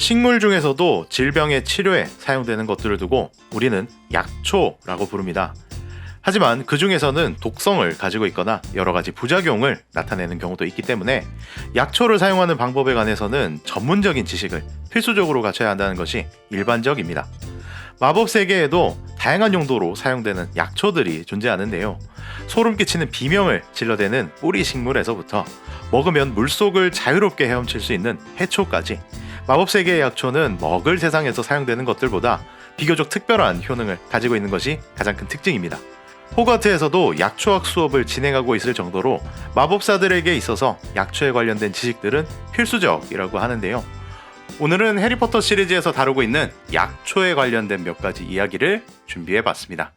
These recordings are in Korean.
식물 중에서도 질병의 치료에 사용되는 것들을 두고 우리는 약초라고 부릅니다. 하지만 그 중에서는 독성을 가지고 있거나 여러 가지 부작용을 나타내는 경우도 있기 때문에 약초를 사용하는 방법에 관해서는 전문적인 지식을 필수적으로 갖춰야 한다는 것이 일반적입니다. 마법 세계에도 다양한 용도로 사용되는 약초들이 존재하는데요. 소름 끼치는 비명을 질러대는 뿌리 식물에서부터 먹으면 물속을 자유롭게 헤엄칠 수 있는 해초까지 마법 세계의 약초는 먹을 세상에서 사용되는 것들보다 비교적 특별한 효능을 가지고 있는 것이 가장 큰 특징입니다. 호가트에서도 약초학 수업을 진행하고 있을 정도로 마법사들에게 있어서 약초에 관련된 지식들은 필수적이라고 하는데요. 오늘은 해리포터 시리즈에서 다루고 있는 약초에 관련된 몇 가지 이야기를 준비해 봤습니다.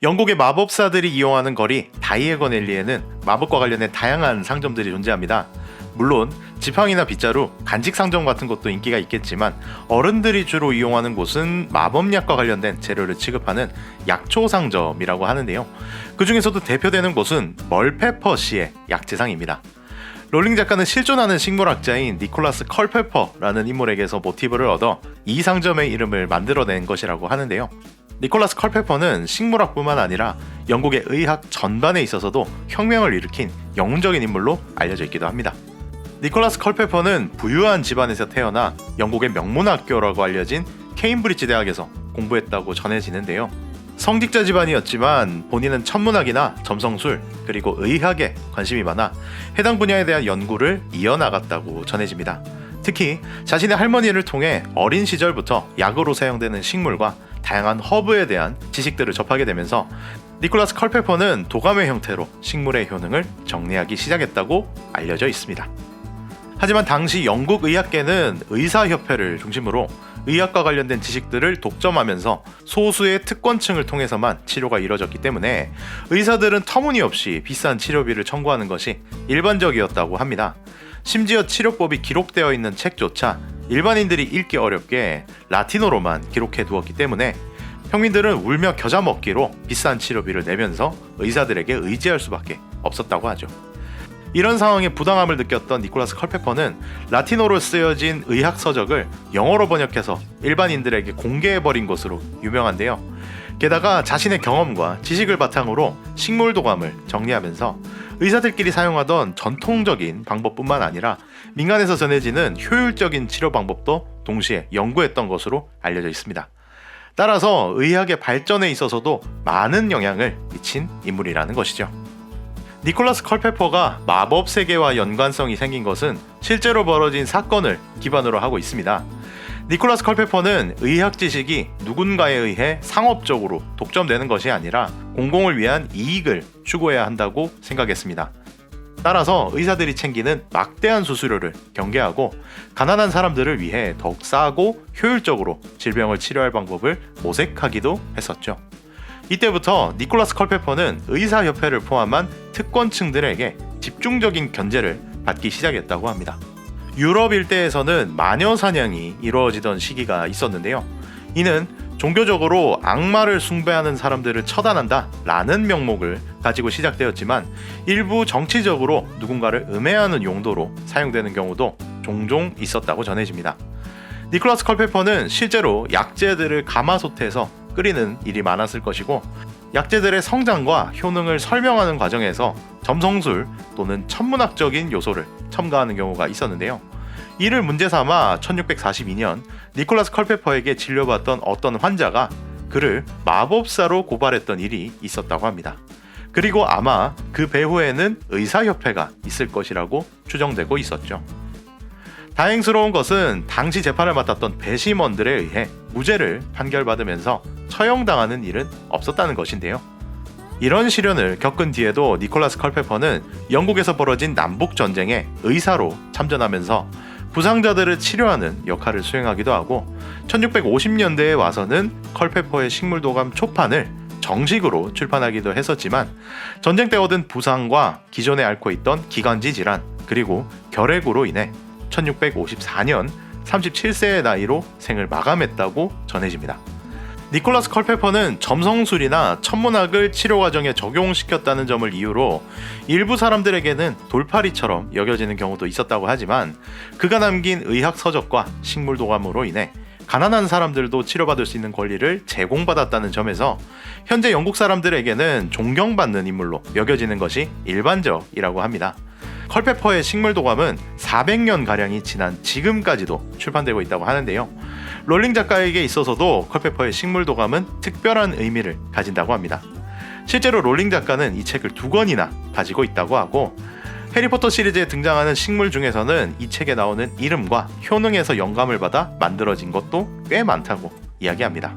영국의 마법사들이 이용하는 거리 다이애건 앨리에는 마법과 관련된 다양한 상점들이 존재합니다. 물론 지팡이나 빗자루, 간직 상점 같은 것도 인기가 있겠지만 어른들이 주로 이용하는 곳은 마법약과 관련된 재료를 취급하는 약초 상점이라고 하는데요. 그 중에서도 대표되는 곳은 멀페퍼시의 약재상입니다. 롤링 작가는 실존하는 식물학자인 니콜라스 컬페퍼라는 인물에게서 모티브를 얻어 이 상점의 이름을 만들어낸 것이라고 하는데요. 니콜라스 컬페퍼는 식물학뿐만 아니라 영국의 의학 전반에 있어서도 혁명을 일으킨 영웅적인 인물로 알려져 있기도 합니다. 니콜라스 컬페퍼는 부유한 집안에서 태어나 영국의 명문학교라고 알려진 케임브리지 대학에서 공부했다고 전해지는데요. 성직자 집안이었지만 본인은 천문학이나 점성술 그리고 의학에 관심이 많아 해당 분야에 대한 연구를 이어나갔다고 전해집니다. 특히 자신의 할머니를 통해 어린 시절부터 약으로 사용되는 식물과 다양한 허브에 대한 지식들을 접하게 되면서 니콜라스 컬페퍼는 도감의 형태로 식물의 효능을 정리하기 시작했다고 알려져 있습니다. 하지만 당시 영국 의학계는 의사협회를 중심으로 의학과 관련된 지식들을 독점하면서 소수의 특권층을 통해서만 치료가 이뤄졌기 때문에 의사들은 터무니없이 비싼 치료비를 청구하는 것이 일반적이었다고 합니다. 심지어 치료법이 기록되어 있는 책조차 일반인들이 읽기 어렵게 라틴어로만 기록해 두었기 때문에 평민들은 울며 겨자 먹기로 비싼 치료비를 내면서 의사들에게 의지할 수밖에 없었다고 하죠. 이런 상황에 부당함을 느꼈던 니콜라스 컬페퍼는 라틴어로 쓰여진 의학 서적을 영어로 번역해서 일반인들에게 공개해버린 것으로 유명한데요. 게다가 자신의 경험과 지식을 바탕으로 식물 도감을 정리하면서 의사들끼리 사용하던 전통적인 방법뿐만 아니라 민간에서 전해지는 효율적인 치료 방법도 동시에 연구했던 것으로 알려져 있습니다. 따라서 의학의 발전에 있어서도 많은 영향을 미친 인물이라는 것이죠. 니콜라스 컬페퍼가 마법 세계와 연관성이 생긴 것은 실제로 벌어진 사건을 기반으로 하고 있습니다. 니콜라스 컬페퍼는 의학 지식이 누군가에 의해 상업적으로 독점되는 것이 아니라 공공을 위한 이익을 추구해야 한다고 생각했습니다. 따라서 의사들이 챙기는 막대한 수수료를 경계하고 가난한 사람들을 위해 더욱 싸고 효율적으로 질병을 치료할 방법을 모색하기도 했었죠. 이때부터 니콜라스 컬페퍼는 의사협회를 포함한 특권층들에게 집중적인 견제를 받기 시작했다고 합니다. 유럽 일대에서는 마녀 사냥이 이루어지던 시기가 있었는데요. 이는 종교적으로 악마를 숭배하는 사람들을 처단한다 라는 명목을 가지고 시작되었지만 일부 정치적으로 누군가를 음해하는 용도로 사용되는 경우도 종종 있었다고 전해집니다. 니콜라스 컬페퍼는 실제로 약재들을 가마솥에서 끓이는 일이 많았을 것이고 약재들의 성장과 효능을 설명하는 과정에서 점성술 또는 천문학적인 요소를 첨가하는 경우가 있었는데요. 이를 문제 삼아 1642년 니콜라스 컬페퍼에게 진료받던 어떤 환자가 그를 마법사로 고발했던 일이 있었다고 합니다. 그리고 아마 그 배후에는 의사협회가 있을 것이라고 추정되고 있었죠. 다행스러운 것은 당시 재판을 맡았던 배심원들에 의해 무죄를 판결받으면서 처형당하는 일은 없었다는 것인데요. 이런 시련을 겪은 뒤에도 니콜라스 컬페퍼는 영국에서 벌어진 남북 전쟁에 의사로 참전하면서 부상자들을 치료하는 역할을 수행하기도 하고 1650년대에 와서는 컬페퍼의 식물도감 초판을 정식으로 출판하기도 했었지만 전쟁 때 얻은 부상과 기존에 앓고 있던 기관지 질환 그리고 결핵으로 인해 1654년 37세의 나이로 생을 마감했다고 전해집니다. 니콜라스 컬페퍼는 점성술이나 천문학을 치료 과정에 적용시켰다는 점을 이유로 일부 사람들에게는 돌팔이처럼 여겨지는 경우도 있었다고 하지만 그가 남긴 의학 서적과 식물 도감으로 인해 가난한 사람들도 치료받을 수 있는 권리를 제공받았다는 점에서 현재 영국 사람들에게는 존경받는 인물로 여겨지는 것이 일반적이라고 합니다. 컬페퍼의 식물 도감은 400년 가량이 지난 지금까지도 출판되고 있다고 하는데요. 롤링 작가에게 있어서도 컬페퍼의 식물 도감은 특별한 의미를 가진다고 합니다. 실제로 롤링 작가는 이 책을 두 권이나 가지고 있다고 하고 해리포터 시리즈에 등장하는 식물 중에서는 이 책에 나오는 이름과 효능에서 영감을 받아 만들어진 것도 꽤 많다고 이야기합니다.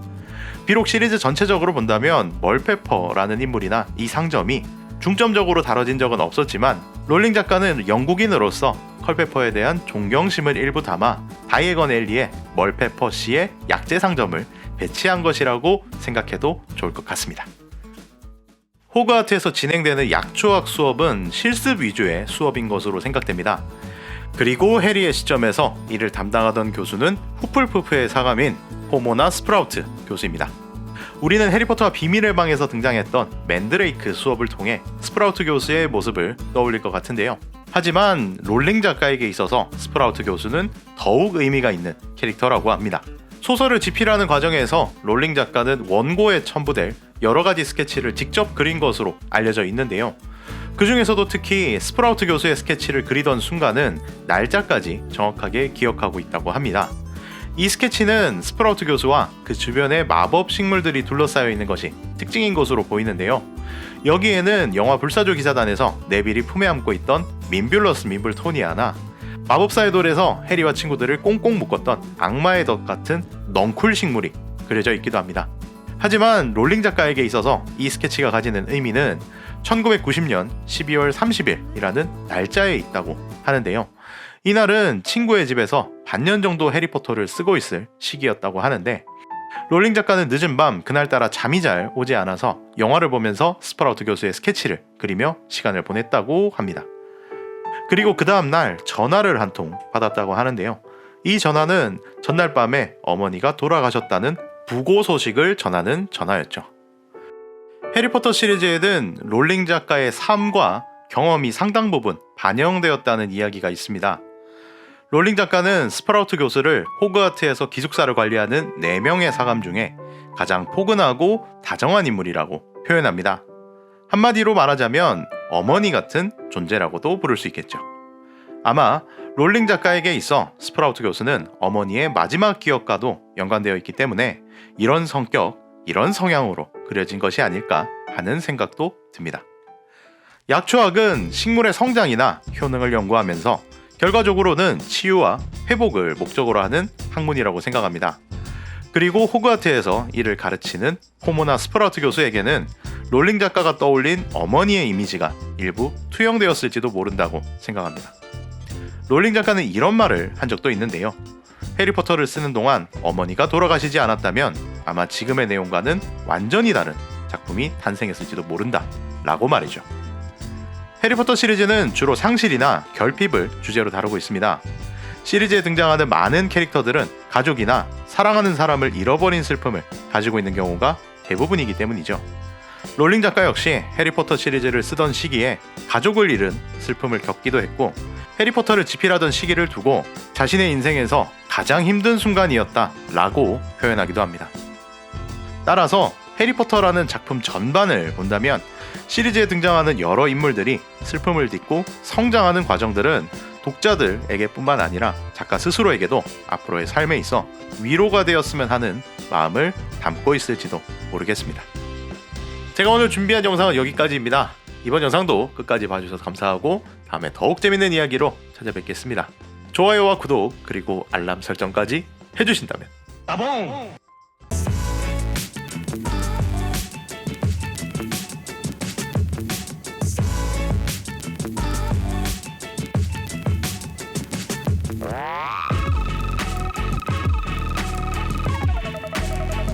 비록 시리즈 전체적으로 본다면 멀페퍼라는 인물이나 이 상점이 중점적으로 다뤄진 적은 없었지만 롤링 작가는 영국인으로서 컬페퍼에 대한 존경심을 일부 담아 다이에건 엘리의 멀페퍼 씨의 약재 상점을 배치한 것이라고 생각해도 좋을 것 같습니다. 호그와트에서 진행되는 약초학 수업은 실습 위주의 수업인 것으로 생각됩니다. 그리고 해리의 시점에서 이를 담당하던 교수는 후플푸프의 사감인 호모나 스프라우트 교수입니다. 우리는 해리포터와 비밀의 방에서 등장했던 맨드레이크 수업을 통해 스프라우트 교수의 모습을 떠올릴 것 같은데요. 하지만 롤링 작가에게 있어서 스프라우트 교수는 더욱 의미가 있는 캐릭터라고 합니다. 소설을 집필하는 과정에서 롤링 작가는 원고에 첨부될 여러 가지 스케치를 직접 그린 것으로 알려져 있는데요. 그 중에서도 특히 스프라우트 교수의 스케치를 그리던 순간은 날짜까지 정확하게 기억하고 있다고 합니다. 이 스케치는 스프라우트 교수와 그 주변에 마법 식물들이 둘러싸여 있는 것이 특징인 것으로 보이는데요. 여기에는 영화 불사조 기사단에서 네빌이 품에 안고 있던 민뷸러스 민블토니아나 마법사의 돌에서 해리와 친구들을 꽁꽁 묶었던 악마의 덫 같은 넝쿨 식물이 그려져 있기도 합니다. 하지만 롤링 작가에게 있어서 이 스케치가 가지는 의미는 1990년 12월 30일이라는 날짜에 있다고 하는데요. 이날은 친구의 집에서 반년 정도 해리포터를 쓰고 있을 시기였다고 하는데 롤링 작가는 늦은 밤 그날따라 잠이 잘 오지 않아서 영화를 보면서 스프라우트 교수의 스케치를 그리며 시간을 보냈다고 합니다. 그리고 그 다음날 전화를 한 통 받았다고 하는데요. 이 전화는 전날 밤에 어머니가 돌아가셨다는 부고 소식을 전하는 전화였죠. 해리포터 시리즈에는 롤링 작가의 삶과 경험이 상당 부분 반영되었다는 이야기가 있습니다. 롤링 작가는 스프라우트 교수를 호그와트에서 기숙사를 관리하는 4명의 사감 중에 가장 포근하고 다정한 인물이라고 표현합니다. 한마디로 말하자면 어머니 같은 존재라고도 부를 수 있겠죠. 아마 롤링 작가에게 있어 스프라우트 교수는 어머니의 마지막 기억과도 연관되어 있기 때문에 이런 성격, 이런 성향으로 그려진 것이 아닐까 하는 생각도 듭니다. 약초학은 식물의 성장이나 효능을 연구하면서 결과적으로는 치유와 회복을 목적으로 하는 학문이라고 생각합니다. 그리고 호그와트에서 이를 가르치는 호모나 스프라우트 교수에게는 롤링 작가가 떠올린 어머니의 이미지가 일부 투영되었을지도 모른다고 생각합니다. 롤링 작가는 이런 말을 한 적도 있는데요. 해리포터를 쓰는 동안 어머니가 돌아가시지 않았다면 아마 지금의 내용과는 완전히 다른 작품이 탄생했을지도 모른다 라고 말이죠. 해리포터 시리즈는 주로 상실이나 결핍을 주제로 다루고 있습니다. 시리즈에 등장하는 많은 캐릭터들은 가족이나 사랑하는 사람을 잃어버린 슬픔을 가지고 있는 경우가 대부분이기 때문이죠. 롤링 작가 역시 해리포터 시리즈를 쓰던 시기에 가족을 잃은 슬픔을 겪기도 했고 해리포터를 집필하던 시기를 두고 자신의 인생에서 가장 힘든 순간이었다 라고 표현하기도 합니다. 따라서 해리포터라는 작품 전반을 본다면 시리즈에 등장하는 여러 인물들이 슬픔을 딛고 성장하는 과정들은 독자들에게 뿐만 아니라 작가 스스로에게도 앞으로의 삶에 있어 위로가 되었으면 하는 마음을 담고 있을지도 모르겠습니다. 제가 오늘 준비한 영상은 여기까지입니다. 이번 영상도 끝까지 봐주셔서 감사하고 다음에 더욱 재밌는 이야기로 찾아뵙겠습니다. 좋아요와 구독 그리고 알람 설정까지 해주신다면 따봉!